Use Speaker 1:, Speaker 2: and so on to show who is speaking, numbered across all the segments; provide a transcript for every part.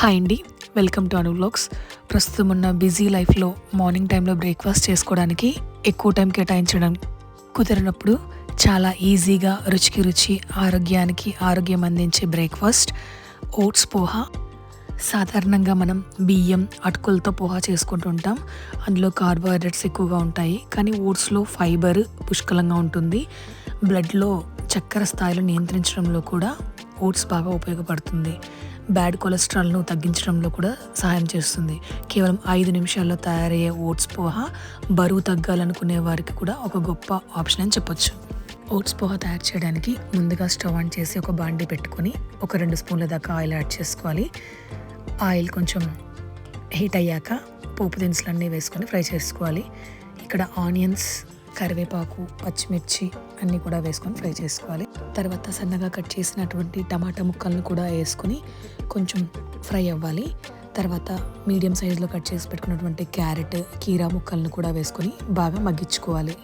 Speaker 1: Hi అండి. Welcome to Anu vlogs. ప్రస్తుతం ఉన్న బిజీ లైఫ్లో మార్నింగ్ టైంలో బ్రేక్ఫాస్ట్ చేసుకోవడానికి ఎక్కువ టైం కేటాయించడం కుదిరినప్పుడు చాలా ఈజీగా రుచికి రుచి ఆరోగ్యానికి ఆరోగ్యం అందించే బ్రేక్ఫాస్ట్ ఓట్స్ పోహా. సాధారణంగా మనం బియ్యం అటుకులతో పోహా చేసుకుంటుంటాం అందులో కార్బోహైడ్రేట్స్ ఎక్కువగా ఉంటాయి. కానీ ఓట్స్లో ఫైబర్ పుష్కలంగా ఉంటుంది. బ్లడ్లో చక్కెర స్థాయిలు నియంత్రించడంలో కూడా ఓట్స్ బాగా ఉపయోగపడుతుంది. బ్యాడ్ కొలెస్ట్రాల్ను తగ్గించడంలో కూడా సహాయం చేస్తుంది. కేవలం ఐదు నిమిషాల్లో తయారయ్యే ఓట్స్ పోహ బరువు తగ్గాలనుకునే వారికి కూడా ఒక గొప్ప ఆప్షన్ అని చెప్పొచ్చు. ఓట్స్ పోహ తయారు చేయడానికి ముందుగా స్టవ్ ఆన్ చేసి ఒక బాండి పెట్టుకొని ఒక రెండు స్పూన్ల దాకా ఆయిల్ యాడ్ చేసుకోవాలి. ఆయిల్ కొంచెం హీట్ అయ్యాక పోపు దినుసులన్నీ వేసుకొని ఫ్రై చేసుకోవాలి. ఇక్కడ ఆనియన్స్ కరివేపాకు పచ్చిమిర్చి అన్నీ కూడా వేసుకొని ఫ్రై చేసుకోవాలి. తర్వాత సన్నగా కట్ చేసినటువంటి టమాటా ముక్కలను కూడా వేసుకొని కొంచెం ఫ్రై అవ్వాలి. తర్వాత మీడియం సైజులో కట్ చేసి పెట్టుకున్నటువంటి క్యారెట్ కీరా ముక్కలను కూడా వేసుకొని బాగా మగ్గించుకోవాలి.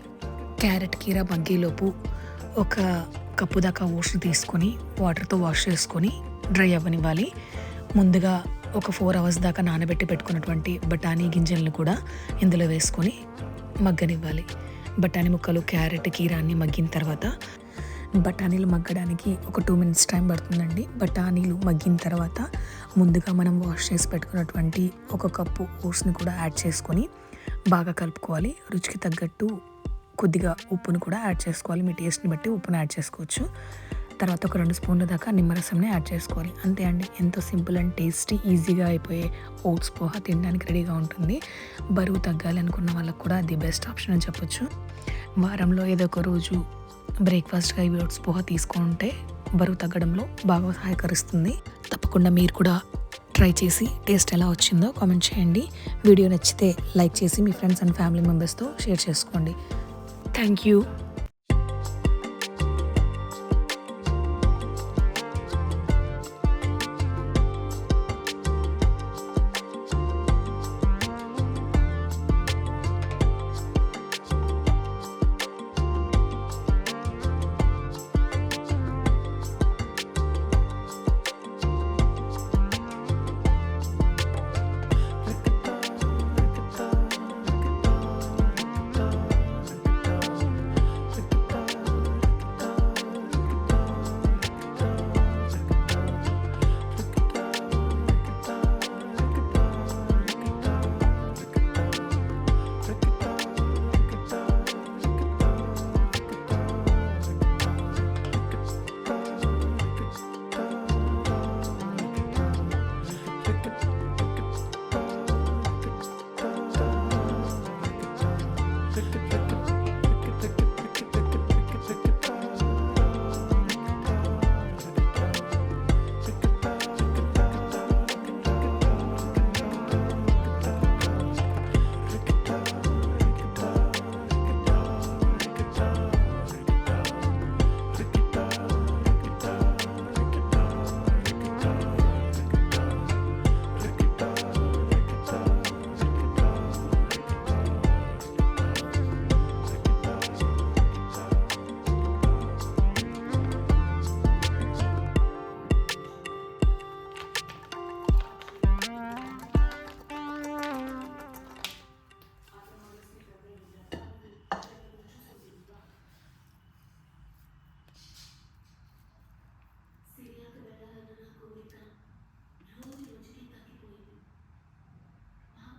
Speaker 1: క్యారెట్ కీరా మగ్గేలోపు ఒక కప్పు దాకా ఓష్ తీసుకొని వాటర్తో వాష్ చేసుకొని డ్రై అవ్వనివ్వాలి. ముందుగా ఒక ఫోర్ అవర్స్ దాకా నానబెట్టి పెట్టుకున్నటువంటి బఠానీ గింజలను కూడా ఇందులో వేసుకొని మగ్గనివ్వాలి. బఠానీ ముక్కలు క్యారెట్ కీరాన్ని మగ్గిన తర్వాత బఠానీలు మగ్గడానికి ఒక టూ మినిట్స్ టైం పడుతుందండి. బఠానీలు మగ్గిన తర్వాత ముందుగా మనం వాష్ చేసి పెట్టుకున్నటువంటి ఒక కప్పు ఓట్స్ని కూడా యాడ్ చేసుకొని బాగా కలుపుకోవాలి. రుచికి తగ్గట్టు కొద్దిగా ఉప్పును కూడా యాడ్ చేసుకోవాలి. మీ టేస్ట్ని బట్టి ఉప్పును యాడ్ చేసుకోవచ్చు. తర్వాత ఒక రెండు స్పూన్ల దాకా నిమ్మరసంని యాడ్ చేసుకోవాలి. అంతే అండి. ఎంతో సింపుల్ అండ్ టేస్టీ ఈజీగా అయిపోయే ఓట్స్ పోహా తినడానికి రెడీగా ఉంటుంది. బరువు తగ్గాలి అనుకున్న వాళ్ళకు కూడా అది బెస్ట్ ఆప్షన్ అని చెప్పొచ్చు. వారంలో ఏదో ఒక రోజు బ్రేక్ఫాస్ట్గా ఈ ఓట్స్ పోహా తీసుకుంటే బరువు తగ్గడంలో బాగా సహాయకరిస్తుంది తప్పకుండా మీరు కూడా ట్రై చేసి టేస్ట్ ఎలా వచ్చిందో కామెంట్ చేయండి. వీడియో నచ్చితే లైక్ చేసి మీ ఫ్రెండ్స్ అండ్ ఫ్యామిలీ మెంబర్స్తో షేర్ చేసుకోండి. Thank you.